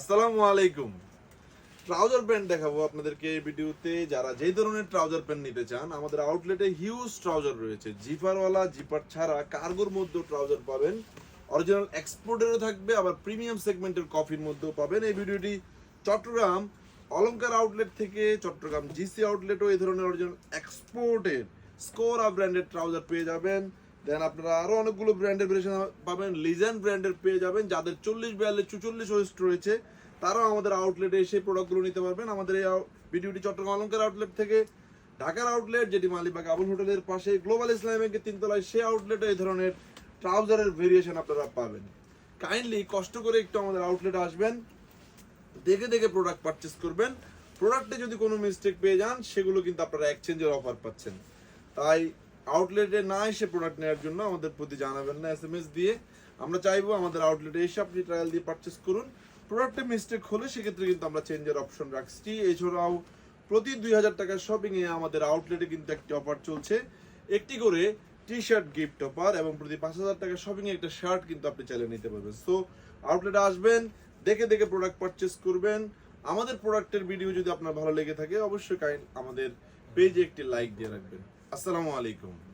আসসালামু আলাইকুম। Trouser pant দেখাবো আপনাদেরকে এই ভিডিওতে। যারা যেই ধরনের ট্রাউজার প্যান্ট নিতে চান, আমাদের আউটলেটে হিউজ ট্রাউজার রয়েছে। জিপারওয়ালা জিপার ছাড়া কার্গোর মধ্যেও ট্রাউজার পাবেন। অরিজিনাল এক্সপোর্টেরও থাকবে, আবার প্রিমিয়াম সেগমেন্টের কফির মধ্যেও পাবেন। এই ভিডিওটি চট্টগ্রাম অলংকার আউটলেট থেকে চট্টগ্রাম জিসি আউটলেটও এই ধরনের অরিজিনাল এক্সপোর্টের স্কোরা ব্র্যান্ডের ট্রাউজার পেয়ে যাবেন। দেন আপনারা আরও অনেকগুলো ব্র্যান্ডের ভেরিয়েশন পাবেন। লিজেন্ড ব্র্যান্ডের পেয়ে যাবেন। যাদের চল্লিশ, বিয়াল্লিশ, চুচল্লিশ ওয়েস্ট রয়েছে, তারাও আমাদের আউটলেটে এসে প্রোডাক্টগুলো নিতে পারবেন। আমাদের এই ভিডিওটি চট্টগ্রাম অলংকার আউটলেট থেকে ঢাকার আউটলেট যেটি মালিবাগ আবুল হোটেলের পাশে গ্লোবাল ইসলাম ব্যাংকের তিনতলায় সে আউটলেটে এই ধরনের ট্রাউজারের ভেরিয়েশন আপনারা পাবেন। কাইন্ডলি কষ্ট করে একটু আমাদের আউটলেটে আসবেন। দেখে দেখে প্রোডাক্ট পারচেস করবেন। প্রোডাক্টে যদি কোনো মিস্টেক পেয়ে যান, সেগুলো কিন্তু আপনারা এক্সচেঞ্জের অফার পাচ্ছেন। তাই আউটলেটে না এসে প্রোডাক্ট নেওয়ার জন্য আমাদের প্রতি জানাবেন না এস এম এস দিয়ে। আমরা চাইব আমাদের আউটলেটে এসে আপনি ট্রায়াল দিয়ে পারচেস করুন। প্রোডাক্টে মিস্টেক হলে সেক্ষেত্রে কিন্তু আমরা চেঞ্জের অপশন রাখছি। এছাড়াও প্রতি দুই হাজার টাকার শপিং এ আমাদের আউটলেটে কিন্তু একটি অফার চলছে। একটি করে টি শার্ট গিফট অফার এবং প্রতি পাঁচ হাজার টাকার শপিং এ একটা শার্ট কিন্তু আপনি চাইলে নিতে পারবেন। সো আউটলেটে আসবেন, দেখে দেখে প্রোডাক্ট পারচেস করবেন। আমাদের প্রোডাক্টের ভিডিও যদি আপনার ভালো লেগে থাকে, অবশ্যই কাইন্ড আমাদের পেজে একটি লাইক দিয়ে রাখবেন। আসসালামু আলাইকুম